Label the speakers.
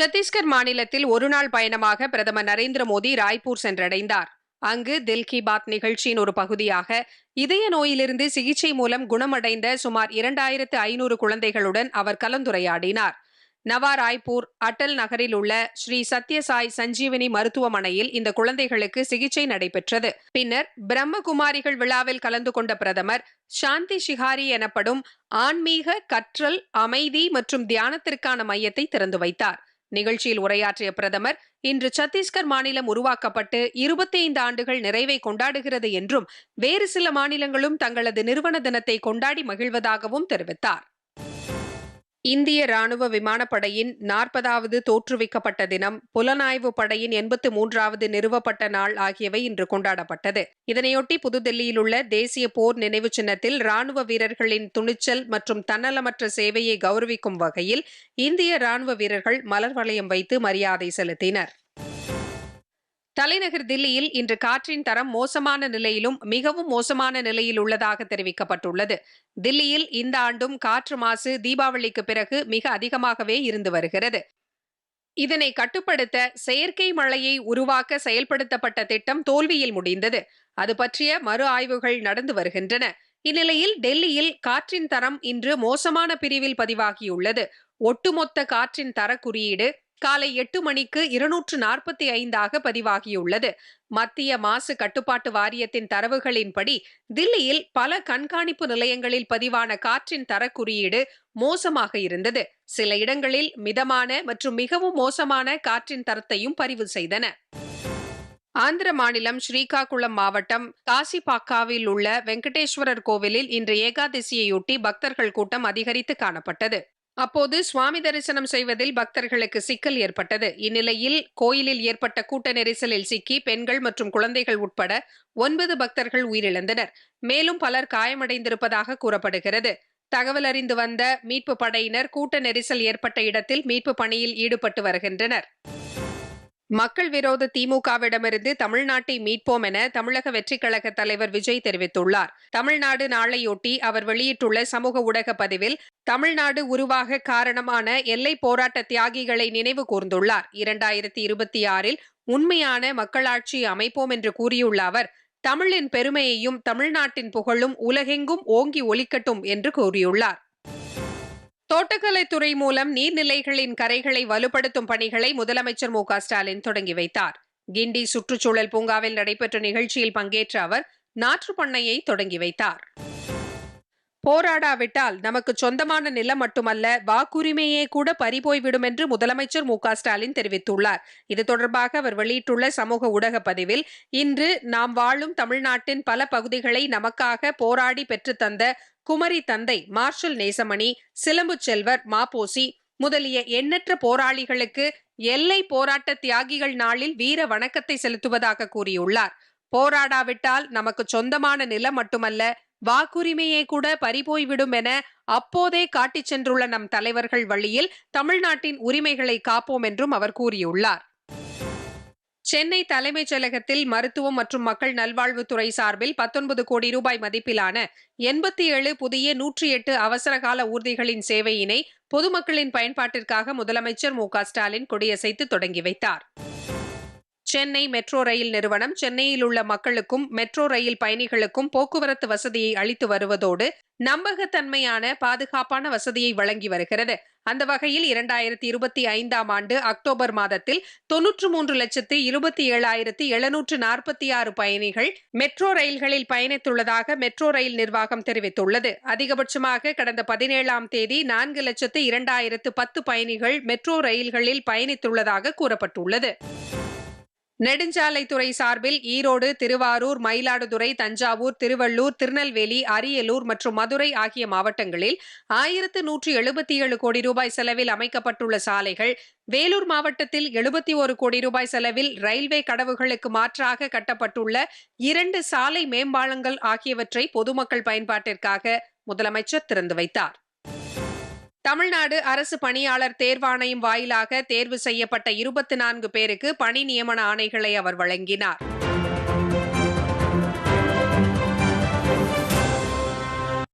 Speaker 1: சத்தீஸ்கர் மாநிலத்தில் ஒருநாள் பயணமாக பிரதமர் நரேந்திர மோடி ராய்ப்பூர் சென்றடைந்தார். அங்கு தில் கி பாத் நிகழ்ச்சியின் ஒரு பகுதியாக இதய நோயிலிருந்து சிகிச்சை மூலம் குணமடைந்த சுமார் இரண்டாயிரத்து ஐநூறு குழந்தைகளுடன் அவர் கலந்துரையாடினார். நவா ராய்ப்பூர் அட்டல் நகரில் உள்ள ஸ்ரீ சத்யசாய் சஞ்சீவனி மருத்துவமனையில் இந்த குழந்தைகளுக்கு சிகிச்சை நடைபெற்றது. பின்னர் பிரம்மகுமாரிகள் விழாவில் கலந்து கொண்ட பிரதமர் சாந்தி ஷிகாரி எனப்படும் ஆன்மீக கற்றல் அமைதி மற்றும் தியானத்திற்கான மையத்தை திறந்து வைத்தார். நிகழ்ச்சியில் உரையாற்றிய பிரதமர் இன்று சத்தீஸ்கர் மாநிலம் உருவாக்கப்பட்டு இருபத்தி ஐந்து ஆண்டுகள் நிறைவை கொண்டாடுகிறது என்றும் வேறு சில மாநிலங்களும் தங்களது நிறுவன தினத்தை கொண்டாடி மகிழ்வதாகவும் தெரிவித்தார். இந்திய ராணுவ விமானப்படையின் நாற்பதாவது தோற்றுவிக்கப்பட்ட தினம் புலனாய்வு படையின் எண்பத்து மூன்றாவது நிறுவப்பட்ட நாள் ஆகியவை இன்று கொண்டாடப்பட்டது. இதனையொட்டி புதுதில்லியில் உள்ள தேசிய போர் நினைவு சின்னத்தில் ராணுவ வீரர்களின் துணிச்சல் மற்றும் தன்னலமற்ற சேவையை கௌரவிக்கும் வகையில் இந்திய ராணுவ வீரர்கள் மலர் வளையம் வைத்து மரியாதை செலுத்தினர். தலைநகர் தில்லியில் இன்று காற்றின் தரம் மோசமான நிலையிலும் மிகவும் மோசமான நிலையில் உள்ளதாக தெரிவிக்கப்பட்டுள்ளது. தில்லியில் இந்த ஆண்டும் காற்று மாசு தீபாவளிக்கு பிறகு மிக அதிகமாகவே இருந்து வருகிறது. இதனை கட்டுப்படுத்த செயற்கை மழையை உருவாக்க செயல்படுத்தப்பட்ட திட்டம் தோல்வியில் முடிந்தது. அது பற்றிய மறு ஆய்வுகள் நடந்து வருகின்றன. இந்நிலையில் டெல்லியில் காற்றின் தரம் இன்று மோசமான பிரிவில் பதிவாகியுள்ளது. ஒட்டுமொத்த காற்றின் தர குறியீடு காலை எட்டு மணிக்கு இருநூற்று நாற்பத்தி ஐந்தாக பதிவாகியுள்ளது. மத்திய மாசு கட்டுப்பாட்டு வாரியத்தின் தரவுகளின்படி தில்லியில் பல கண்காணிப்பு நிலையங்களில் பதிவான காற்றின் தர குறியீடு மோசமாக இருந்தது. சில இடங்களில் மிதமான மற்றும் மிகவும் மோசமான காற்றின் தரத்தையும் பதிவு செய்தன. ஆந்திர மாநிலம் ஸ்ரீகாகுளம் மாவட்டம் காசிபாக்காவில் உள்ள வெங்கடேஸ்வரர் கோவிலில் இன்று ஏகாதசியையொட்டி பக்தர்கள் கூட்டம் அதிகரித்து காணப்பட்டது. அப்போது சுவாமி தரிசனம் செய்வதில் பக்தர்களுக்கு சிக்கல் ஏற்பட்டது. இந்நிலையில் கோயிலில் ஏற்பட்ட கூட்ட நெரிசலில் சிக்கி பெண்கள் மற்றும் குழந்தைகள் உட்பட ஒன்பது பக்தர்கள் உயிரிழந்தனர். மேலும் பலர் காயமடைந்திருப்பதாக கூறப்படுகிறது. தகவல் அறிந்து வந்த மீட்பு படையினர் கூட்ட நெரிசல் ஏற்பட்ட இடத்தில் மீட்பு பணியில் ஈடுபட்டு வருகின்றனர். மக்கள் விரோத திமுகவிடமிருந்து தமிழ்நாட்டை மீட்போம் என தமிழக வெற்றிக் கழக தலைவர் விஜய் தெரிவித்துள்ளார். தமிழ்நாடு நாளையொட்டி அவர் வெளியிட்டுள்ள சமூக ஊடக பதிவில் தமிழ்நாடு உருவாக காரணமான எல்லை போராட்ட தியாகிகளை நினைவு கூர்ந்துள்ளார். இரண்டாயிரத்தி இருபத்தி ஆறில் உண்மையான மக்களாட்சி அமைப்போம் என்று கூறியுள்ள அவர் தமிழின் பெருமையையும் தமிழ்நாட்டின் புகழும் உலகெங்கும் ஓங்கி ஒலிக்கட்டும் என்று கூறியுள்ளார். தோட்டக்கலைத்துறை மூலம் நீர்நிலைகளின் கரைகளை வலுப்படுத்தும் பணிகளை முதலமைச்சர் மு ஸ்டாலின் தொடங்கி வைத்தார். கிண்டி சுற்றுச்சூழல் பூங்காவில் நடைபெற்ற நிகழ்ச்சியில் பங்கேற்ற அவர் நாற்று பண்ணையை தொடங்கி வைத்தார். போராடாவிட்டால் நமக்கு சொந்தமான நிலம் மட்டுமல்ல வாக்குரிமையே கூட பறிபோய்விடும் என்று முதலமைச்சர் மு ஸ்டாலின் தெரிவித்துள்ளார். இது தொடர்பாக அவர் வெளியிட்டுள்ள சமூக ஊடக பதிவில் இன்று நாம் வாழும் தமிழ்நாட்டின் பல பகுதிகளை நமக்காக போராடி பெற்றுத்தந்த குமரி தந்தை மார்ஷல் நேசமணி சிலம்பு செல்வர் மாப்போசி முதலிய எண்ணற்ற போராளிகளுக்கு எல்லை போராட்ட தியாகிகள் நாளில் வீர வணக்கத்தை செலுத்துவதாக கூறியுள்ளார். போராடாவிட்டால் நமக்கு சொந்தமான நிலம் மட்டுமல்ல வாக்குரிமையே கூட பறிபோய்விடும் என அப்போதே காட்டிச் சென்றுள்ள நம் தலைவர்கள் வழியில் தமிழ்நாட்டின் உரிமைகளை காப்போம் என்றும் அவர் கூறியுள்ளார். சென்னை தலைமைச் செயலகத்தில் மருத்துவம் மற்றும் மக்கள் நல்வாழ்வுத்துறை சார்பில் பத்தொன்பது கோடி ரூபாய் மதிப்பிலான எண்பத்தி ஏழு புதிய நூற்றி எட்டு அவசரகால ஊர்திகளின் சேவையினை பொதுமக்களின் பயன்பாட்டிற்காக முதலமைச்சர் மு ஸ்டாலின் கொடியசைத்து தொடங்கி வைத்தார். சென்னை மெட்ரோ ரயில் நிறுவனம் சென்னையில் உள்ள மக்களுக்கும் மெட்ரோ ரயில் பயணிகளுக்கும் போக்குவரத்து வசதியை அளித்து வருவதோடு நம்பகத்தன்மையான பாதுகாப்பான வசதியை வழங்கி வருகிறது. அந்த வகையில் இரண்டாயிரத்தி இருபத்தி ஐந்தாம் ஆண்டு அக்டோபர் மாதத்தில் தொன்னூற்று மூன்று லட்சத்து இருபத்தி ஏழாயிரத்தி எழுநூற்று நாற்பத்தி ஆறு பயணிகள் மெட்ரோ ரயில்களில் பயணித்துள்ளதாக மெட்ரோ ரயில் நிர்வாகம் தெரிவித்துள்ளது. அதிகபட்சமாக கடந்த பதினேழாம் தேதி நான்கு லட்சத்து இரண்டாயிரத்து பத்து பயணிகள் மெட்ரோ ரயில்களில் பயணித்துள்ளதாக கூறப்பட்டுள்ளது. நெடுஞ்சாலைத்துறை சார்பில் ஈரோடு திருவாரூர் மயிலாடுதுறை தஞ்சாவூர் திருவள்ளூர் திருநெல்வேலி அரியலூர் மற்றும் மதுரை ஆகிய மாவட்டங்களில் ஆயிரத்து நூற்று எழுபத்தி ஏழு கோடி ரூபாய் செலவில் அமைக்கப்பட்டுள்ள சாலைகள் வேலூர் மாவட்டத்தில் எழுபத்தி ஒரு கோடி ரூபாய் செலவில் ரயில்வே கடவுகளுக்கு மாற்றாக கட்டப்பட்டுள்ள இரண்டு சாலை மேம்பாலங்கள் ஆகியவற்றை பொதுமக்கள் பயன்பாட்டிற்காக முதலமைச்சர் திறந்து வைத்தார். தமிழ்நாடு அரசு பணியாளர் தேர்வாணையம் வாயிலாக தேர்வு செய்யப்பட்ட இருபத்தி நான்கு பேருக்கு பணி நியமன ஆணைகளை அவர் வழங்கினார்.